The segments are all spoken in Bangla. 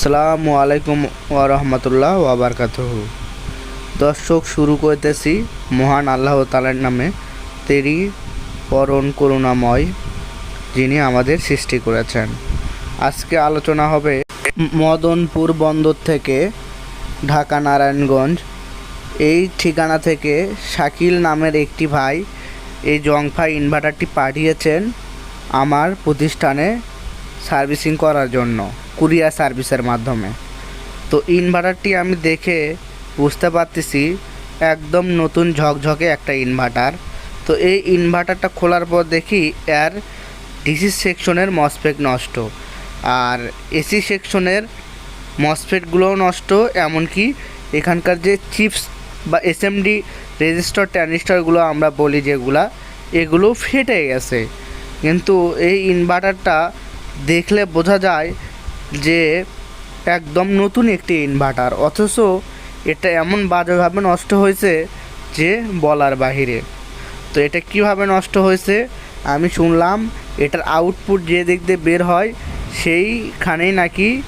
আসসালামু আলাইকুম ওরহমতুল্লাহ ওবরকাতহ দর্শক, শুরু করতেছি মহান আল্লাহ তালার নামে তেরি পরণ করুণাময় যিনি আমাদের সৃষ্টি করেছেন। আজকে আলোচনা হবে মদনপুর বন্দর থেকে ঢাকা নারায়ণগঞ্জ। এই ঠিকানা থেকে শাকিল নামের একটি ভাই এই জংফাই ইনভার্টারটি পাঠিয়েছেন আমার প্রতিষ্ঠানে সার্ভিসিং করার জন্য। কুরিয়ার সার্ভিসের মাধ্যমে। তো ইনভার্টারটি আমি দেখে বুঝতে পারতেছি, একদম নতুন ঝকঝকে একটা ইনভার্টার। তো এই ইনভার্টারটা খোলার পর দেখি এর ডিসি সেকশনের মসফেট নষ্ট। আর এসি সেকশনের মসফেটগুলোও নষ্ট, এমনকি এখানকার যে চিপস বা এসএমডি রেজিস্টার ট্যানিস্টারগুলো আমরা বলি যেগুলা, এগুলো ফেটে গেছে। কিন্তু এই ইনভার্টারটা দেখলে বোঝা যায় যে একদম নতুন একটি ইনভার্টার অথচ এটা এমন বাজেভাবে নষ্ট হয়েছে যে বলার বাহিরে। তো এটা কীভাবে নষ্ট হয়েছে? আমি শুনলাম এটার আউটপুট যে দিক দিয়ে বের হয়, সেইখানেই নাকি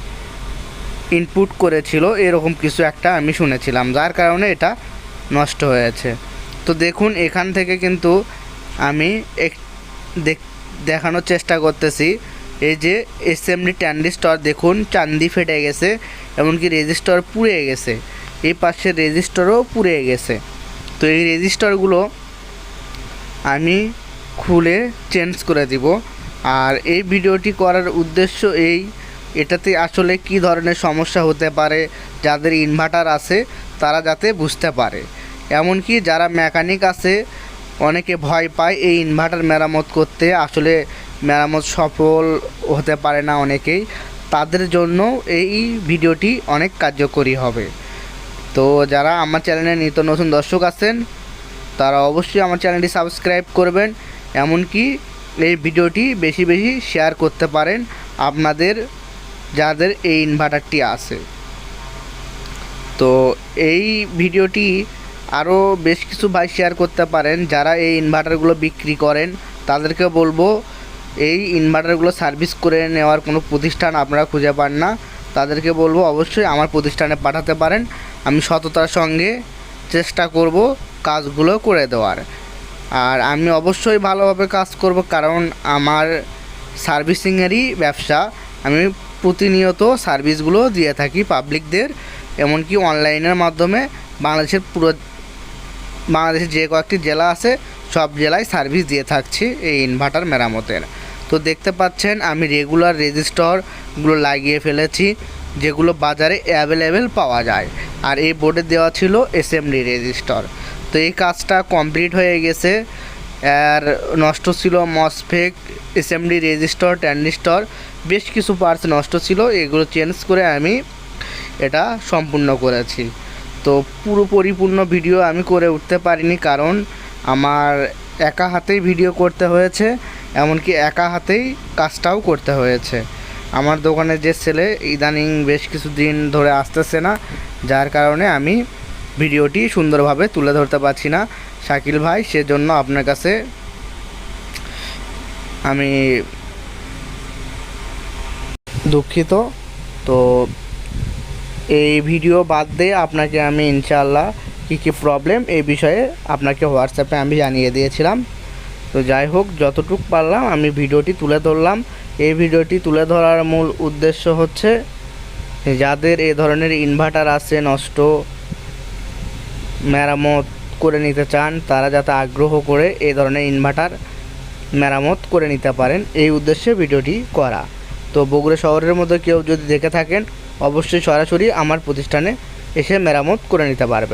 ইনপুট করেছিল, এরকম কিছু একটা আমি শুনেছিলাম, যার কারণে এটা নষ্ট হয়েছে। তো দেখুন, এখান থেকে কিন্তু আমি এক দেখ- দেখানোর চেষ্টা করতেছি। এই যে এসএমডি ট্যান্ডিস্টর দেখুন, চান্দি ফেটে গেছে, এমনকি রেজিস্টার পুড়ে গেছে। এই পাশের রেজিস্টারও পুড়ে গেছে। তো এই রেজিস্টারগুলো আমি খুলে চেঞ্জ করে দিব। আর এই ভিডিওটি করার উদ্দেশ্য এই, এটাতে আসলে কি ধরনের সমস্যা হতে পারে, যাদের ইনভার্টার আছে, তারা যাতে বুঝতে পারে। এমনকি যারা মেকানিক আছে, অনেকে ভয় পায় এই ইনভার্টার মেরামত করতে। আসলে মেরামত সফল হতে পারে না অনেকেই, তাদের জন্য এই ভিডিওটি অনেক কার্যকরী হবে। তো যারা আমার চ্যানেলে নিত্য নতুন দর্শক আছেন, তারা অবশ্যই আমার চ্যানেলটি সাবস্ক্রাইব করবেন, এমনকি এই ভিডিওটি বেশি বেশি শেয়ার করতে পারেন আপনাদের, যাদের এই ইনভার্টারটি আছে। তো এই ভিডিওটি আরও বেশ কিছু ভাই শেয়ার করতে পারেন, যারা এই ইনভার্টারগুলো বিক্রি করেন, তাদেরকে বলব এই ইনভার্টারগুলো সার্ভিস করে নেওয়ার কোনো প্রতিষ্ঠান আপনারা খুঁজে পান না। তাদেরকে বলব অবশ্যই আমার প্রতিষ্ঠানে পাঠাতে পারেন। আমি সততার সঙ্গে চেষ্টা করব কাজগুলো করে দেওয়ার। আর আমি অবশ্যই ভালোভাবে কাজ করব কারণ আমার সার্ভিসিংয়েরই ব্যবসা। আমি প্রতিনিয়ত সার্ভিসগুলো দিয়ে থাকি পাবলিকদের এমনকি অনলাইনের মাধ্যমে বাংলাদেশের পুরো, বাংলাদেশের যে কয়েকটি জেলা আছে, সব জেলায় সার্ভিস দিয়ে থাকছি এই ইনভার্টার মেরামতের। তো দেখতে পাচ্ছেন, আমি রেগুলার রেজিস্টরগুলো লাগিয়ে ফেলেছি, যেগুলো বাজারে অ্যাভেলেবেল পাওয়া যায়। আর এই বোর্ডে দেওয়া ছিল এসএমডি রেজিস্টর তো এই কাজটা কমপ্লিট হয়ে গেছে। আর নষ্ট ছিল মসফেক এসএমডি রেজিস্টর ট্যান্ডিস্টর বেশ কিছু পার্টস নষ্ট ছিল, এগুলো চেঞ্জ করে আমি এটা সম্পূর্ণ করেছি। তো পুরো পরিপূর্ণ ভিডিও আমি করে উঠতে পারিনি, কারণ আমার একা হাতেই ভিডিও করতে হয়েছে। এমনকি একা হাতেই কাজটাও করতে হয়েছে। আমার দোকানে যে ছেলে ইদানিং বেশ কিছু দিন ধরে আসতেছে না, যার কারণে আমি ভিডিওটি সুন্দরভাবে তুলে ধরতে পারছি না। শাকিল ভাই, সেজন্য আপনার কাছে আমি দুঃখিত। তো এই ভিডিও বাদ দিয়ে আপনাকে আমি ইনশাআল্লাহ কী কী প্রবলেম এই বিষয়ে আপনাকে হোয়াটসঅ্যাপে আমি জানিয়ে দিয়েছিলাম। তো যাই হোক, যতটুকু পারলাম আমি ভিডিওটি তুলে ধরলাম। এই ভিডিওটি তুলে ধরার মূল উদ্দেশ্য হচ্ছে, যাদের এ ধরনের ইনভার্টার আছে নষ্ট মেরামত করে নিতে চান, তারা যাতে আগ্রহ করে এই ধরনের ইনভার্টার মেরামত করে নিতে পারেন, এই উদ্দেশ্যে ভিডিওটি করা। তো বগুড়া শহরের মধ্যে কেউ যদি দেখে থাকেন, অবশ্যই সরাসরি আমার প্রতিষ্ঠানে এসে মেরামত করে নিতে পারবেন।